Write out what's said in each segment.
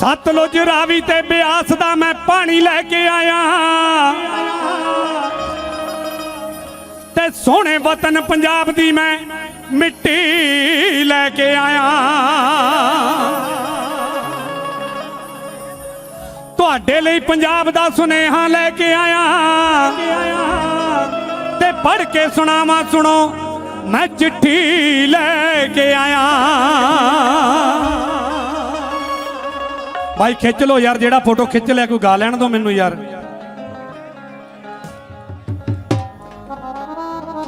ਸਤਲੁਜ ਰਾਵੀ ਤੇ ਬਿਆਸ ਦਾ ਮੈਂ ਪਾਣੀ ਲੈ ਕੇ ਆਇਆ। ਤੇ ਸੋਹਣੇ ਵਤਨ ਪੰਜਾਬ ਦੀ ਮੈਂ ਮਿੱਟੀ ਲੈ ਕੇ ਆਇਆ। ਤੁਹਾਡੇ ਲਈ ਪੰਜਾਬ ਦਾ ਸੁਨੇਹਾ ਲੈ ਕੇ ਆਇਆ। ਤੇ ਪੜ੍ਹ ਕੇ ਸੁਣਾਵਾਂ, ਸੁਣੋ, ਮੈਂ ਚਿੱਠੀ ਲੈ ਕੇ ਆਇਆ। ਭਾਈ ਖਿੱਚ ਲਓ ਯਾਰ, ਜਿਹੜਾ ਫੋਟੋ ਖਿੱਚ ਲਿਆ, ਕੋਈ ਗਾ ਲੈਣ ਦੋ ਮੈਨੂੰ ਯਾਰ।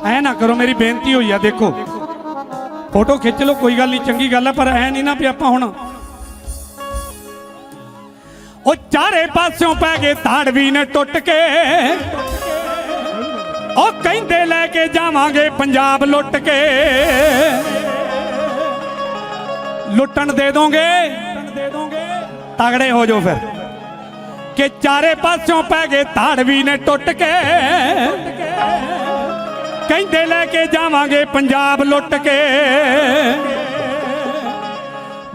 ਐ ਨਾ ਕਰੋ, ਮੇਰੀ ਬੇਨਤੀ ਹੋਈ ਆ, ਦੇਖੋ। ਫੋਟੋ ਖਿੱਚ ਲਓ, ਕੋਈ ਗੱਲ ਨਹੀਂ, ਚੰਗੀ ਗੱਲ ਹੈ ਪਰ ਐ ਨਹੀਂ ਨਾ ਵੀ ਆਪਾਂ ਹੁਣ ਉਹ ਚਾਰੇ ਪਾਸਿਓਂ ਪੈ ਗਏ ਧਾੜਵੀ ਨੇ ਟੁੱਟ ਕੇ। ਉਹ ਕਹਿੰਦੇ ਲੈ ਕੇ ਜਾਵਾਂਗੇ ਪੰਜਾਬ ਲੁੱਟ ਕੇ। ਲੁੱਟਣ ਦੇ ਦੋਗੇ। ਤਗੜੇ ਹੋ ਜਾਓ ਫਿਰ। ਕਿ ਚਾਰੇ ਪਾਸਿਓਂ ਪੈ ਗਏ ਧਾੜਵੀ ਨੇ ਟੁੱਟ ਕੇ। ਕਹਿੰਦੇ ਲੈ ਕੇ ਜਾਵਾਂਗੇ ਪੰਜਾਬ ਲੁੱਟ ਕੇ।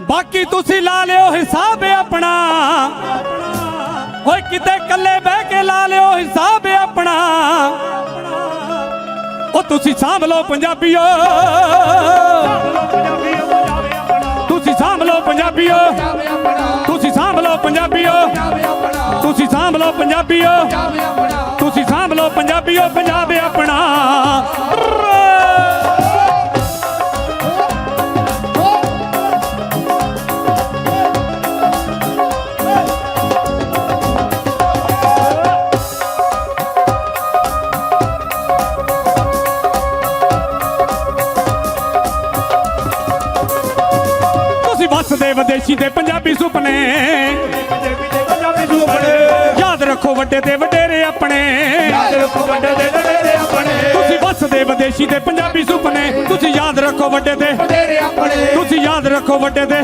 ਬਾਕੀ ਤੁਸੀਂ ਲਾ ਲਿਓ ਹਿਸਾਬ ਆਪਣਾ। ਓਏ ਕਿਤੇ ਕੱਲੇ ਬਹਿ ਕੇ ਲਾ ਲਿਓ ਹਿਸਾਬ ਆਪਣਾ। ਉਹ ਤੁਸੀਂ ਸਾਂਭ ਲਓ ਪੰਜਾਬੀਓ। ਤੁਸੀਂ ਸਾਂਭ ਲਓ ਪੰਜਾਬੀਓ। ਪੰਜਾਬੀਓ ਤੁਸੀਂ ਸਾਂਭ ਲਓ ਪੰਜਾਬੀਓ ਤੁਸੀਂ ਸਾਂਭ ਲਓ ਪੰਜਾਬੀਓ ਪੰਜਾਬ ਆਪਣਾ। ਤੁਸੀਂ ਵੱਸਦੇ ਵਿਦੇਸ਼ੀ ਤੇ ਪੰਜਾਬੀ ਸੁਪਨੇ। ਯਾਦ ਰੱਖੋ ਵੱਡੇ ਤੇ ਵਡੇਰੇ ਆਪਣੇ। ਤੁਸੀਂ ਵੱਸਦੇ ਵਿਦੇਸ਼ੀ ਤੇ ਪੰਜਾਬੀ ਸੁਪਨੇ। ਤੁਸੀਂ ਯਾਦ ਰੱਖੋ ਵੱਡੇ ਤੇ। ਤੁਸੀਂ ਯਾਦ ਰੱਖੋ ਵੱਡੇ ਤੇ।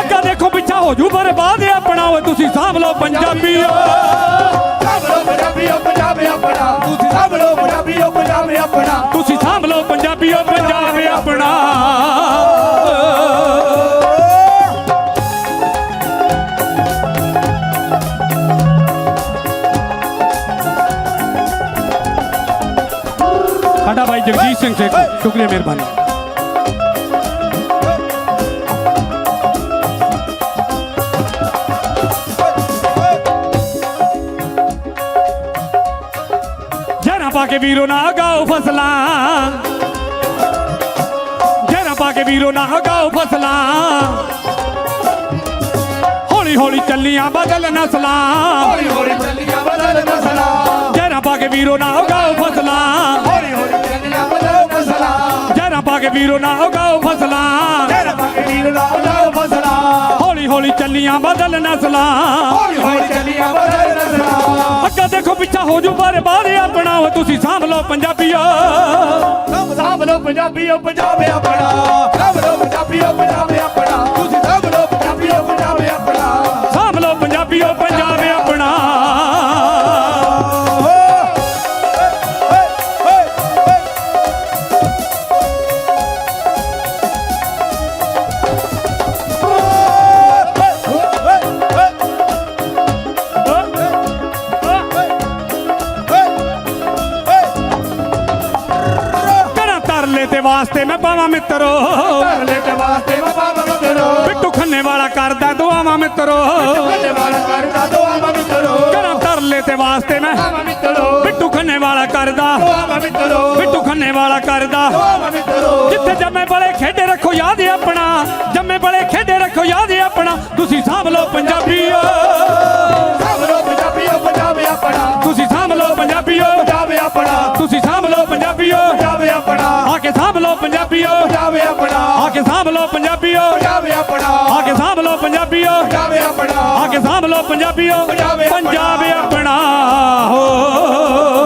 ਅੱਗਾ ਦੇਖੋ ਪਿੱਛਾ ਹੋ ਜੂ, ਬਰਬਾਦ ਆਪਣਾ। ਓਏ, ਤੁਸੀਂ ਸਾਂਭ ਲਓ ਪੰਜਾਬੀਓ ਤੁਸੀਂ ਸਾਡਾ ਭਾਈ ਜਗਜੀਤ ਸਿੰਘ ਸੇਖੋਂ ਸ਼ੁਕਰੀਆ ਮਿਹਰਬਾਨੀ। ਜਰਾ ਪਾ ਕੇ ਵੀਰੋ ਨਾ ਗਾਓ ਫਸਲਾਂ। ਜਰਾ ਪਾ ਕੇ ਵੀਰੋ ਨਾ ਗਾਓ ਫਸਲਾਂ। ਹੌਲੀ ਹੌਲੀ ਚੱਲੀਆਂ ਬਦਲ ਨਸਲਾਂ। ਜਰਾ ਪਾ ਕੇ ਵੀਰੋ ਨਾ ਵੀਰੋ ਨਾ ਗਾਓ ਫਸਲਾਂ। ਹੌਲੀ ਹੌਲੀ ਚੱਲੀਆਂ ਬਦਲ ਨਸਲਾਂ। ਅੱਗਾ ਦੇਖੋ ਪਿੱਛਾ ਹੋ ਜੂ ਬਾਰੇ ਬਾਰੇ ਆਪਣਾ। ਓਏ ਤੁਸੀਂ ਸਾਂਭ ਲਓ ਪੰਜਾਬੀਓ। ਸਾਂਭ ਲਓ ਪੰਜਾਬੀਓ ਪੰਜਾਬ ਵਾਸਤੇ ਮੈਂ ਪਾਵਾਂ ਮਿੱਤਰੋ। ਤੇ ਵਾਸਤੇ ਬਾਬਾ ਮਿੱਤਰੋ। ਬਿੱਟੂ ਖੰਨੇ ਵਾਲਾ ਕਰਦਾ ਦੁਆਵਾਂ ਮਿੱਤਰੋ। ਕੱਲੇ ਵਾਲਾ ਕਰਦਾ ਦੁਆ ਮਿੱਤਰੋ। ਕਰਾਂ ਤਰਲੇ ਤੇ ਵਾਸਤੇ ਮੈਂ ਬਾਬਾ ਮਿੱਤਰੋ। ਬਿੱਟੂ ਖੰਨੇ ਵਾਲਾ ਕਰਦਾ। ਦੁਆ ਮਿੱਤਰੋ। ਬਿੱਟੂ ਖੰਨੇ ਵਾਲਾ ਕਰਦਾ। ਦੁਆ ਮਿੱਤਰੋ। ਜਿੱਥੇ ਜੰਮੇ ਬੜੇ ਖੇਡੇ ਰੱਖੋ ਯਾਦ ਆਪਣਾ। ਜੰਮੇ ਬੜੇ ਖੇਡੇ ਰੱਖੋ ਯਾਦ ਆਪਣਾ। ਤੁਸੀਂ ਸਾਂਭ ਲਓ ਪੰਜਾਬੀਓ ਪੰਜਾਬ ਆਪਣਾ। ਆ ਕੇ ਸਾਂਭ ਲਓ ਪੰਜਾਬੀਓ। ਪੰਜਾਬ ਆਪਣਾ। ਆ ਕੇ ਸਾਂਭ ਲਓ ਪੰਜਾਬੀਓ। ਪੰਜਾਬ ਆਪਣਾ। ਆ ਕੇ ਸਾਂਭ ਲਓ ਪੰਜਾਬੀਓ। ਪੰਜਾਬ ਆਪਣਾ। ਆ ਕੇ ਸਾਂਭ ਲਓ ਪੰਜਾਬੀਓ। ਪੰਜਾਬ ਆਪਣਾ। ਹੋ।